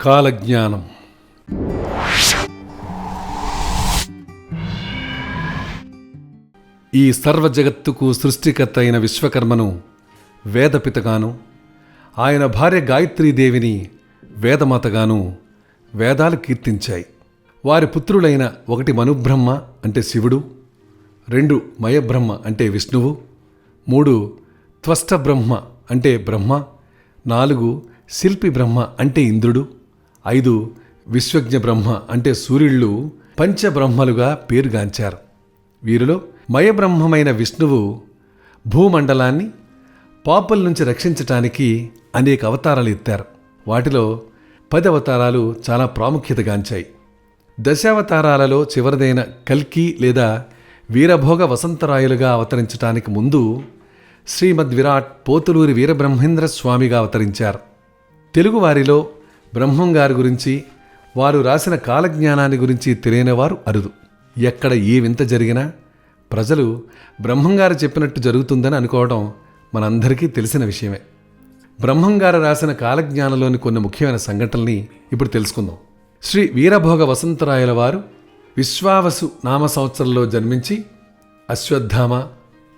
కాలజ్ఞానం. ఈ సర్వ జగత్తుకు సృష్టికర్త అయిన విశ్వకర్మను వేదపితగాను ఆయన భార్య గాయత్రీదేవిని వేదమాతగాను వేదాలు కీర్తించాయి. వారి పుత్రులైన ఒకటి మనుబ్రహ్మ అంటే శివుడు రెండు మయబ్రహ్మ అంటే విష్ణువు మూడు త్వష్ట బ్రహ్మ అంటే బ్రహ్మ నాలుగు శిల్పి బ్రహ్మ అంటే ఇంద్రుడు ఐదు విశ్వజ్ఞ బ్రహ్మ అంటే సూర్యుళ్ళు పంచబ్రహ్మలుగా పేరుగాంచారు. వీరిలో మయబ్రహ్మమైన విష్ణువు భూమండలాన్ని పాపుల నుంచి రక్షించటానికి అనేక అవతారాలు ఎత్తారు. వాటిలో పది అవతారాలు చాలా ప్రాముఖ్యతగాంచాయి. దశావతారాలలో చివరిదైన కల్కి లేదా వీరభోగ వసంతరాయులుగా అవతరించటానికి ముందు శ్రీమద్ విరాట్ పోతులూరి వీరబ్రహ్మేంద్ర స్వామిగా అవతరించారు. తెలుగువారిలో బ్రహ్మం గారి గురించి వారు రాసిన కాలజ్ఞానాన్ని గురించి తెలియనివారు అరుదు. ఎక్కడ ఏ వింత జరిగినా ప్రజలు బ్రహ్మంగారు చెప్పినట్టు జరుగుతుందని అనుకోవడం మనందరికీ తెలిసిన విషయమే. బ్రహ్మంగారు రాసిన కాలజ్ఞానంలోని కొన్ని ముఖ్యమైన సంఘటనల్ని ఇప్పుడు తెలుసుకుందాం. శ్రీ వీరభోగ వసంతరాయల వారు విశ్వావసు నామ సంవత్సరంలో జన్మించి అశ్వత్థామ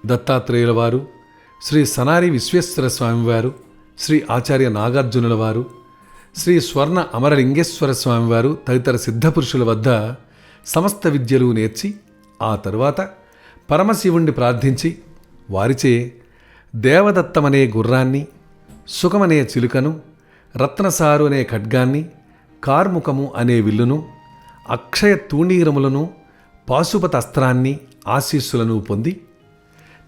దత్తాత్రేయుల వారు శ్రీ సనారి విశ్వేశ్వర స్వామివారు శ్రీ ఆచార్య నాగార్జునుల వారు శ్రీ స్వర్ణ అమరలింగేశ్వర స్వామివారు తదితర సిద్ధపురుషుల వద్ద సమస్త విద్యలు నేర్చి ఆ తరువాత పరమశివుణ్ణి ప్రార్థించి వారిచే దేవదత్తమనే గుర్రాన్ని సుఖమనే చిలుకను రత్నసారు అనే ఖడ్గాన్ని కార్ముకము అనే విల్లును అక్షయ తూణీరములను పాశుపత అస్త్రాన్ని ఆశీస్సులను పొంది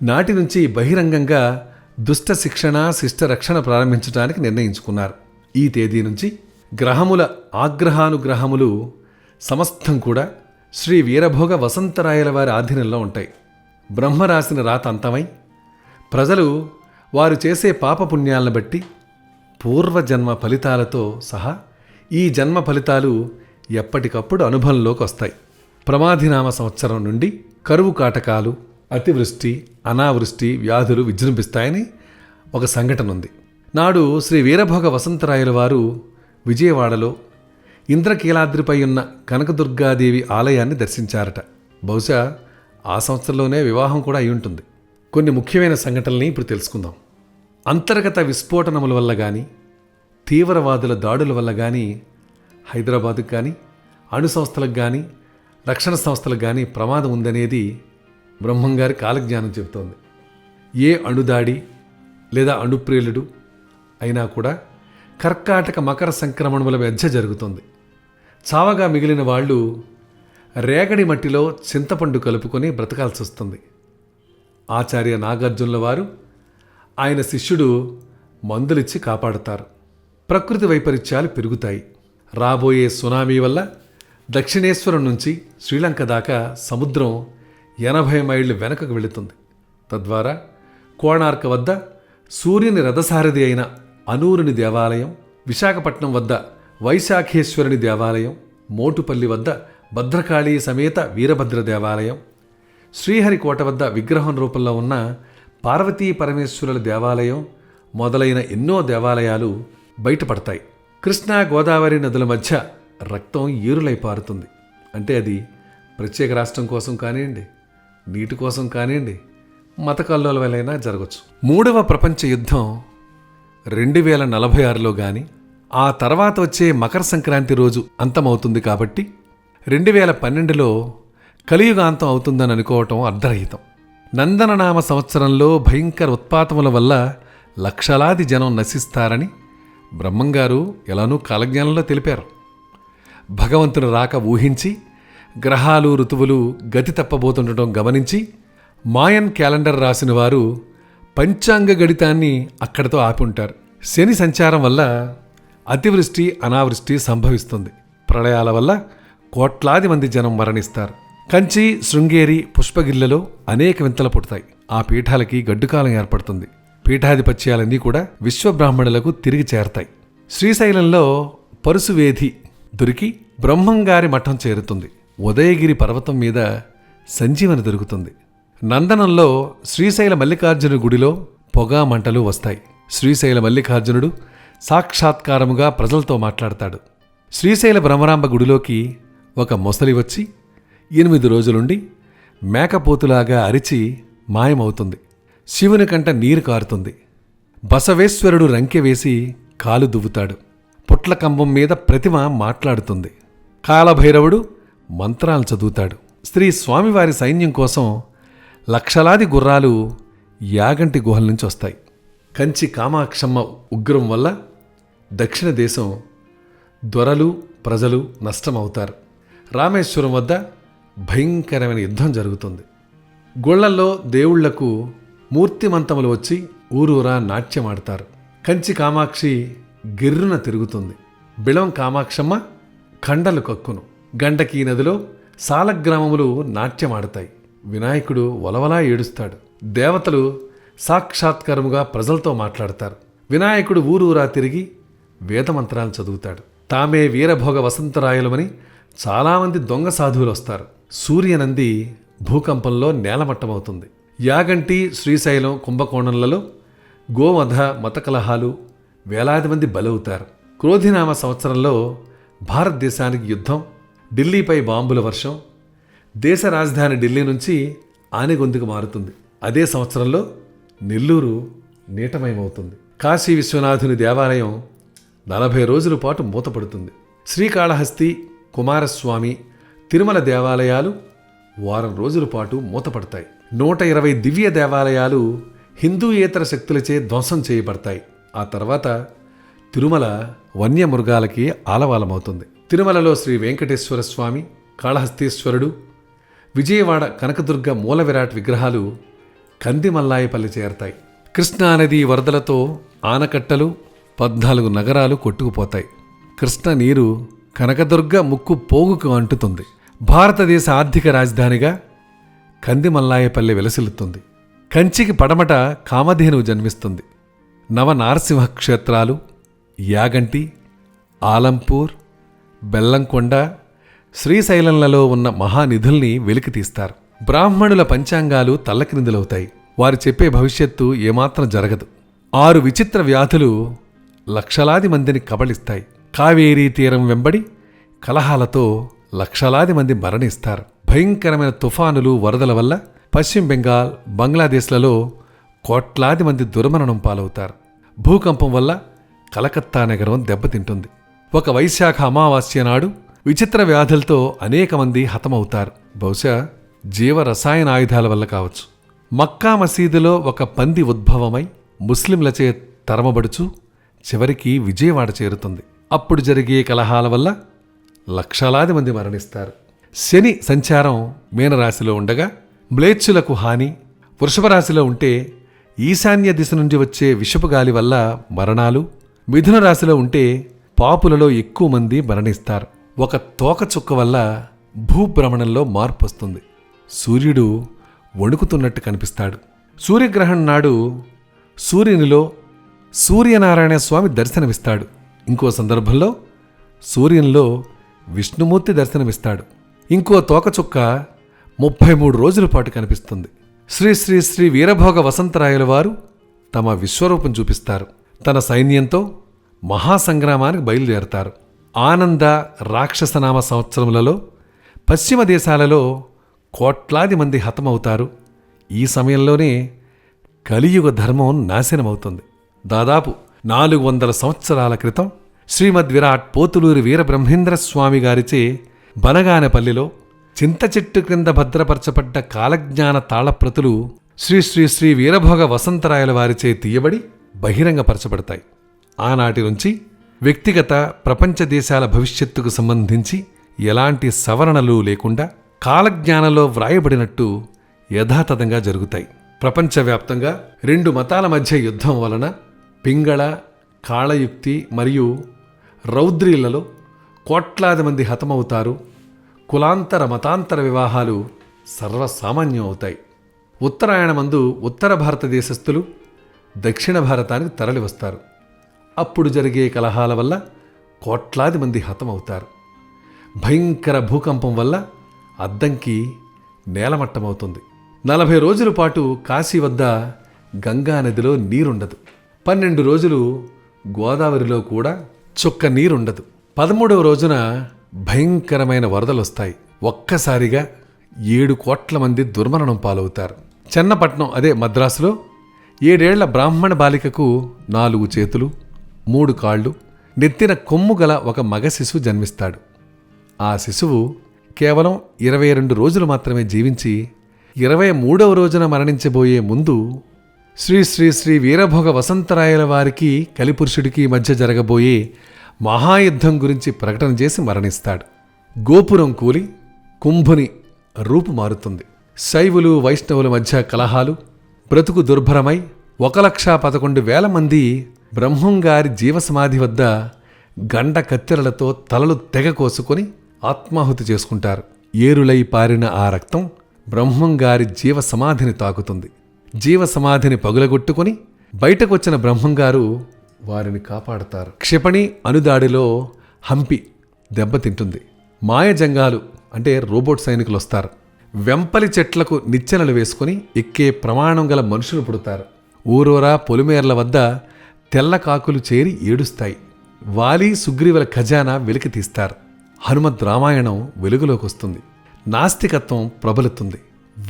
నాటి నుంచి బహిరంగంగా దుష్ట శిక్షణ శిష్ట రక్షణ ప్రారంభించడానికి నిర్ణయించుకున్నారు. ఈ తేదీ నుంచి గ్రహముల ఆగ్రహానుగ్రహములు సమస్తం కూడా శ్రీ వీరభోగ వసంతరాయల వారి ఆధీనంలో ఉంటాయి. బ్రహ్మ రాసిన రాత అంతమై ప్రజలు వారు చేసే పాపపుణ్యాలను బట్టి పూర్వజన్మ ఫలితాలతో సహా ఈ జన్మ ఫలితాలు ఎప్పటికప్పుడు అనుభవంలోకి వస్తాయి. ప్రమాధినామ సంవత్సరం నుండి కరువు కాటకాలు అతివృష్టి అనావృష్టి వ్యాధులు విజృంభిస్తాయని ఒక సంఘటన ఉంది. నాడు శ్రీ వీరభోగ వసంతరాయల వారు విజయవాడలో ఇంద్రకీలాద్రిపై ఉన్న కనకదుర్గాదేవి ఆలయాన్ని దర్శించారట. బహుశా ఆ సంవత్సరంలోనే వివాహం కూడా అయి ఉంటుంది కొన్ని ముఖ్యమైన సంఘటనల్ని ఇప్పుడు తెలుసుకుందాం. అంతర్గత విస్ఫోటనముల వల్ల కానీ తీవ్రవాదుల దాడుల వల్ల కానీ హైదరాబాదుకు కానీ అణు సంస్థలకు కానీ రక్షణ సంస్థలకు కానీ ప్రమాదం ఉందనేది బ్రహ్మంగారి కాలజ్ఞానం చెబుతోంది. ఏ అణుదాడి లేదా అణుప్రేలుడు అయినా కూడా కర్కాటక మకర సంక్రమణముల మధ్య జరుగుతుంది. చావగా మిగిలిన వాళ్ళు రేగడి మట్టిలో చింతపండు కలుపుకొని బ్రతకాల్సి వస్తుంది. ఆచార్య నాగార్జునుల వారు ఆయన శిష్యుడు మందులిచ్చి కాపాడుతారు. ప్రకృతి వైపరీత్యాలు పెరుగుతాయి. రాబోయే సునామీ వల్ల దక్షిణేశ్వరం నుంచి శ్రీలంక దాకా సముద్రం ఎనభై మైళ్ళు వెనకకు వెళుతుంది. తద్వారా కోణార్క వద్ద సూర్యుని రథసారథి అయిన అనూరుని దేవాలయం విశాఖపట్నం వద్ద వైశాఖేశ్వరుని దేవాలయం మోటుపల్లి వద్ద భద్రకాళీ సమేత వీరభద్ర దేవాలయం శ్రీహరికోట వద్ద విగ్రహం రూపంలో ఉన్న పార్వతీ పరమేశ్వరుల దేవాలయం మొదలైన ఎన్నో దేవాలయాలు బయటపడతాయి. కృష్ణా గోదావరి నదుల మధ్య రక్తం ఏరులై పారుతుంది. అంటే అది ప్రత్యేక రాష్ట్రం కోసం కానివ్వండి నీటి కోసం కానివ్వండి మత కల్లోల జరగచ్చు. మూడవ ప్రపంచ యుద్ధం రెండు వేల నలభై ఆరులో కానీ ఆ తర్వాత వచ్చే మకర సంక్రాంతి రోజు అంతమవుతుంది కాబట్టి రెండు వేల పన్నెండులో కలియుగాంతం అవుతుందని అనుకోవటం అర్ధరహితం. నందననామ సంవత్సరంలో భయంకర ఉత్పాతముల వల్ల లక్షలాది జనం నశిస్తారని బ్రహ్మంగారు ఎలానూ కాలజ్ఞానంలో తెలిపారు. భగవంతుని రాక ఊహించి గ్రహాలు ఋతువులు గతి తప్పబోతుండటం గమనించి మాయన్ క్యాలెండర్ రాసిన వారు పంచాంగ గణితాన్ని అక్కడితో ఆపి ఉంటారు శని సంచారం వల్ల అతివృష్టి అనావృష్టి సంభవిస్తుంది. ప్రళయాల వల్ల కోట్లాది మంది జనం మరణిస్తారు. కంచి శృంగేరి పుష్పగిల్లలో అనేక వింతలు పుడతాయి. ఆ పీఠాలకి గడ్డుకాలం ఏర్పడుతుంది. పీఠాధిపత్యాలన్నీ కూడా విశ్వబ్రాహ్మణులకు తిరిగి చేరతాయి. శ్రీశైలంలో పరుసువేధి దొరికి బ్రహ్మంగారి మఠం చేరుతుంది. ఉదయగిరి పర్వతం మీద సంజీవని దొరుకుతుంది. నందనంలో శ్రీశైల మల్లికార్జున గుడిలో పొగా మంటలు వస్తాయి. శ్రీశైల మల్లికార్జునుడు సాక్షాత్కారముగా ప్రజలతో మాట్లాడతాడు. శ్రీశైల భ్రమరాంబ గుడిలోకి ఒక మొసలి వచ్చి ఎనిమిది రోజులుండి మేకపోతులాగా అరిచి మాయమవుతుంది. శివుని కంట నీరు కారుతుంది. బసవేశ్వరుడు రంకె వేసి కాలు దువ్వుతాడు. పుట్ల కంబం మీద ప్రతిమ మాట్లాడుతుంది. కాలభైరవుడు మంత్రాలు చదువుతాడు. శ్రీ స్వామివారి సైన్యం కోసం లక్షలాది గుర్రాలు యాగంటి గుహల నుంచి వస్తాయి. కంచి కామాక్షమ్మ ఉగ్రం వల్ల దక్షిణ దేశం దొరలు ప్రజలు నష్టమవుతారు. రామేశ్వరం వద్ద భయంకరమైన యుద్ధం జరుగుతుంది. గుళ్ళల్లో దేవుళ్ళకు మూర్తిమంతములు వచ్చి ఊరూరా నాట్యమాడతారు కంచి కామాక్షి గిర్రున తిరుగుతుంది. బిళం కామాక్షమ్మ కండలు కక్కును. గండకీ నదిలో సాలగ్రామములు నాట్యమాడతాయి వినాయకుడు వలవలా ఏడుస్తాడు. దేవతలు సాక్షాత్కారముగా ప్రజలతో మాట్లాడతారు. వినాయకుడు ఊరూరా తిరిగి వేదమంత్రాలు చదువుతాడు. తామే వీరభోగ వసంతరాయలమని చాలామంది దొంగ సాధువులు వస్తారు. సూర్యనంది భూకంపంలో నేలమట్టమవుతుంది. యాగంటి శ్రీశైలం కుంభకోణంలలో గోవధ మతకలహాలు వేలాది మంది బలవుతారు. క్రోధినామ సంవత్సరంలో భారతదేశానికి యుద్ధం ఢిల్లీపై బాంబుల వర్షం దేశ రాజధాని ఢిల్లీ నుంచి ఆనెగొందుకు మారుతుంది. అదే సంవత్సరంలో నెల్లూరు నీటమయమవుతుంది. కాశీ విశ్వనాథుని దేవాలయం నలభై రోజుల పాటు మూతపడుతుంది. శ్రీకాళహస్తి కుమారస్వామి తిరుమల దేవాలయాలు వారం రోజుల పాటు మూతపడతాయి. నూట ఇరవై దివ్య దేవాలయాలు హిందూయేతర శక్తులచే ధ్వంసం చేయబడతాయి. ఆ తర్వాత తిరుమల వన్యమృగాలకి ఆలవాలమవుతుంది. తిరుమలలో శ్రీ వెంకటేశ్వర స్వామి కాళహస్తీశ్వరుడు విజయవాడ కనకదుర్గ మూల విరాట్ విగ్రహాలు కందిమల్లాయపల్లి చేరతాయి. కృష్ణానది వరదలతో ఆనకట్టలు పద్నాలుగు నగరాలు కొట్టుకుపోతాయి. కృష్ణ నీరు కనకదుర్గ ముక్కు పోగుకు అంటుతుంది. భారతదేశ ఆర్థిక రాజధానిగా కందిమల్లాయపల్లి విలసిల్లుతుంది. కంచికి పడమట కామధేనువు జన్మిస్తుంది. నవ నారసింహ క్షేత్రాలు యాగంటి ఆలంపూర్ బెల్లంకొండ శ్రీశైలంలలో ఉన్న మహానిధుల్ని వెలికితీస్తారు. బ్రాహ్మణుల పంచాంగాలు తల్లకిందులవుతాయి వారు చెప్పే భవిష్యత్తు ఏమాత్రం జరగదు. ఆరు విచిత్ర వ్యాధులు లక్షలాది మందిని కబళిస్తాయి. కావేరీ తీరం వెంబడి కలహాలతో లక్షలాది మంది మరణిస్తారు. భయంకరమైన తుఫానులు వరదల వల్ల పశ్చిమ బెంగాల్ బంగ్లాదేశ్లలో కోట్లాది మంది దుర్మరణం పాలవుతారు. భూకంపం వల్ల కలకత్తా నగరం దెబ్బతింటుంది. ఒక వైశాఖ అమావాస్య నాడు విచిత్ర వ్యాధులతో అనేక మంది హతమవుతారు. బహుశా జీవ రసాయన ఆయుధాల వల్ల కావచ్చు. మక్కా మసీదులో ఒక పంది ఉద్భవమై ముస్లింలచే తరమబడుచు చివరికి విజయవాడ చేరుతుంది. అప్పుడు జరిగే కలహాల వల్ల లక్షలాది మంది మరణిస్తారు. శని సంచారం మీనరాశిలో ఉండగా మ్లేచ్చులకు హాని వృషభరాశిలో ఉంటే ఈశాన్య దిశ నుండి వచ్చే విషపు గాలి వల్ల మరణాలు మిథున రాశిలో ఉంటే పాపులలో ఎక్కువ మంది మరణిస్తారు. ఒక తోక చుక్క వల్ల భూభ్రమణంలో మార్పు వస్తుంది సూర్యుడు వణుకుతున్నట్టు కనిపిస్తాడు. సూర్యగ్రహణం నాడు సూర్యునిలో సూర్యనారాయణ స్వామి దర్శనమిస్తాడు. ఇంకో సందర్భంలో సూర్యునిలో విష్ణుమూర్తి దర్శనమిస్తాడు. ఇంకో తోకచుక్క ముప్పై మూడు రోజుల పాటు కనిపిస్తుంది. శ్రీ శ్రీ శ్రీ వీరభోగ వసంతరాయల వారు తమ విశ్వరూపం చూపిస్తారు. తన సైన్యంతో మహాసంగ్రామానికి బయలుదేరతారు. ఆనంద రాక్షసనామ సంవత్సరములలో పశ్చిమ దేశాలలో కోట్లాది మంది హతమవుతారు. ఈ సమయంలోనే కలియుగ ధర్మం నాశనమవుతుంది. దాదాపు నాలుగు వందల సంవత్సరాల క్రితం శ్రీమద్ విరాట్ పోతులూరి వీరబ్రహ్మేంద్ర స్వామి గారిచే బనగానపల్లిలో చింత చెట్టు క్రింద భద్రపరచబడ్డ కాలజ్ఞాన తాళప్రతులు శ్రీ శ్రీ శ్రీ వీరభోగ వసంతరాయల వారిచే తీయబడి బహిరంగపరచబడతాయి. ఆనాటి నుంచి వ్యక్తిగత ప్రపంచ దేశాల భవిష్యత్తుకు సంబంధించి ఎలాంటి సవరణలు లేకుండా కాలజ్ఞానంలో వ్రాయబడినట్టు యథాతథంగా జరుగుతాయి. ప్రపంచవ్యాప్తంగా రెండు మతాల మధ్య యుద్ధం వలన పింగళ కాళయుక్తి మరియు రౌద్రీలలో కోట్లాది మంది హతమవుతారు. కులాంతర మతాంతర వివాహాలు సర్వసామాన్యం అవుతాయి ఉత్తరాయణమందు ఉత్తర భారతదేశస్థులు దక్షిణ భారతానికి తరలివస్తారు. అప్పుడు జరిగే కలహాల వల్ల కోట్లాది మంది హతమవుతారు. భయంకర భూకంపం వల్ల అద్దంకి నేలమట్టమవుతుంది. నలభై రోజుల పాటు కాశీ వద్ద గంగా నదిలో నీరుండదు. పన్నెండు రోజులు గోదావరిలో కూడా చుక్క నీరుండదు. పదమూడవ రోజున భయంకరమైన వరదలు వస్తాయి ఒక్కసారిగా ఏడు కోట్ల మంది దుర్మరణం పాలవుతారు. చెన్నపట్నం అదే మద్రాసులో ఏడేళ్ళ బ్రాహ్మణ బాలికకు నాలుగు చేతులు మూడు కాళ్ళు నెత్తిన కొమ్ము గల ఒక మగ శిశువు జన్మిస్తాడు. ఆ శిశువు కేవలం ఇరవై రెండు రోజులు మాత్రమే జీవించి ఇరవై మూడవ రోజున మరణించబోయే ముందు శ్రీ శ్రీ శ్రీ వీరభోగ వసంతరాయల వారికి కలిపురుషుడికి మధ్య జరగబోయే మహాయుద్ధం గురించి ప్రకటన చేసి మరణిస్తాడు. గోపురం కూలి కుంభుని రూపు మారుతుంది శైవులు వైష్ణవుల మధ్య కలహాలు బ్రతుకు దుర్భరమై ఒక లక్ష పదకొండు వేల మంది బ్రహ్మంగారి జీవసమాధి వద్ద గండ కత్తెరలతో తలలు తెగ కోసుకొని ఆత్మాహుతి చేసుకుంటారు. ఏరులై పారిన ఆ రక్తం బ్రహ్మంగారి జీవ సమాధిని తాకుతుంది. జీవ సమాధిని పగులగొట్టుకొని బయటకొచ్చిన బ్రహ్మంగారు వారిని కాపాడతారు. క్షిపణి అనుదాడిలో హంపి దెబ్బతింటుంది మాయజంగాలు అంటే రోబోట్ సైనికులు వస్తారు వెంపలి చెట్లకు నిచ్చెనలు వేసుకుని ఎక్కే ప్రమాణం గల మనుషులు పుడతారు. ఊరూరా పొలిమేర్ల వద్ద తెల్ల కాకులు చేరి ఏడుస్తాయి. వాలి సుగ్రీవుల ఖజానా వెలికి తీస్తారు. హనుమద్ రామాయణం వెలుగులోకి వస్తుంది. నాస్తికత్వం ప్రబలుతుంది.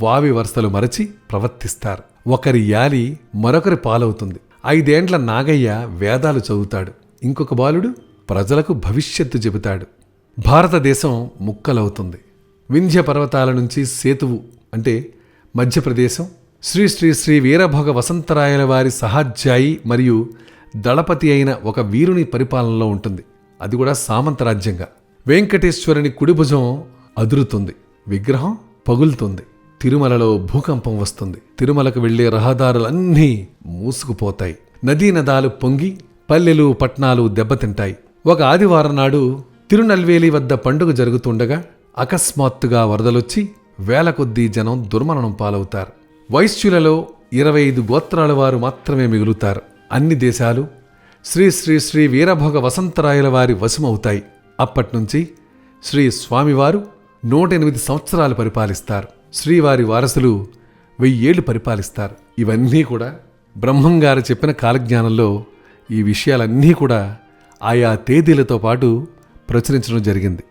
వావి వరుసలు మరచి ప్రవర్తిస్తారు. ఒకరి యాలి మరొకరి పాలవుతుంది. ఐదేండ్ల నాగయ్య వేదాలు చదువుతాడు. ఇంకొక బాలుడు ప్రజలకు భవిష్యత్తు చెబుతాడు. భారతదేశం ముక్కలవుతుంది. వింధ్య పర్వతాల నుంచి సేతువు అంటే మధ్యప్రదేశం శ్రీ శ్రీ శ్రీ వీరభోగ వసంతరాయల వారి సహాధ్యాయి మరియు దళపతి అయిన ఒక వీరుని పరిపాలనలో ఉంటుంది. అది కూడా సామంతరాజ్యంగా వెంకటేశ్వరుని కుడిభుజం అదురుతుంది. విగ్రహం పగులుతుంది. తిరుమలలో భూకంపం వస్తుంది. తిరుమలకు వెళ్ళే రహదారులన్నీ మూసుకుపోతాయి. నదీ నదాలు పొంగి పల్లెలు పట్నాలు దెబ్బతింటాయి. ఒక ఆదివారం నాడు తిరునల్వేలి వద్ద పండుగ జరుగుతుండగా అకస్మాత్తుగా వరదలొచ్చి వేల కొద్దీ జనం దుర్మరణం పాలవుతారు. వైశ్యులలో ఇరవై ఐదు గోత్రాల వారు మాత్రమే మిగులుతారు. అన్ని దేశాలు శ్రీ శ్రీ శ్రీ వీరభోగ వసంతరాయల వారి వశమవుతాయి. అప్పట్నుంచి శ్రీ స్వామివారు నూట ఎనిమిది సంవత్సరాలు పరిపాలిస్తారు. శ్రీవారి వారసులు వెయ్యేళ్ళు పరిపాలిస్తారు. ఇవన్నీ కూడా బ్రహ్మంగారు చెప్పిన కాలజ్ఞానంలో ఈ విషయాలన్నీ కూడా ఆయా తేదీలతో పాటు ప్రచురించడం జరిగింది.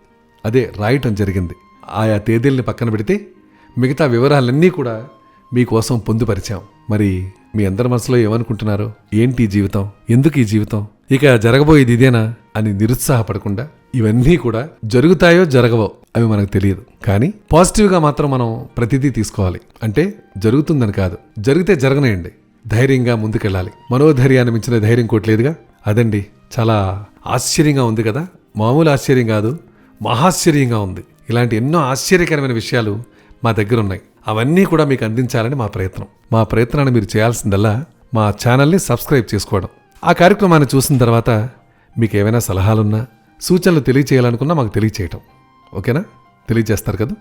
అదే రాయటం జరిగింది. ఆయా తేదీల్ని పక్కన పెడితే మిగతా వివరాలన్నీ కూడా మీకోసం పొందుపరిచాం. మరి మీ అందరి మనసులో ఏమనుకుంటున్నారు? ఏంటి ఈ జీవితం? ఎందుకు ఈ జీవితం? ఇక జరగబోయేది ఇదేనా? అని నిరుత్సాహపడకుండా ఇవన్నీ కూడా జరుగుతాయో జరగవో అవి మనకు తెలియదు. కానీ పాజిటివ్గా మాత్రం మనం ప్రతిదీ తీసుకోవాలి. అంటే జరుగుతుందని కాదు. జరిగితే జరగనేయండి. ధైర్యంగా ముందుకెళ్ళాలి. మనోధైర్యాన్ని మించిన ధైర్యం కోట్లేదుగా అదండి. చాలా ఆశ్చర్యంగా ఉంది కదా? మామూలు ఆశ్చర్యం కాదు. మహాశ్చర్యంగా ఉంది. ఇలాంటి ఎన్నో ఆశ్చర్యకరమైన విషయాలు మా దగ్గర ఉన్నాయి అవన్నీ కూడా మీకు అందించాలని మా ప్రయత్నం. మా ప్రయత్నాన్ని మీరు చేయాల్సిందల్లా మా ఛానల్ని సబ్స్క్రైబ్ చేసుకోవడం. ఆ కార్యక్రమాన్ని చూసిన తర్వాత మీకు ఏమైనా సలహాలున్నా సూచనలు తెలియచేయాలనుకున్నా మాకు తెలియచేయటం. ఓకేనా? తెలియజేస్తారు కదా?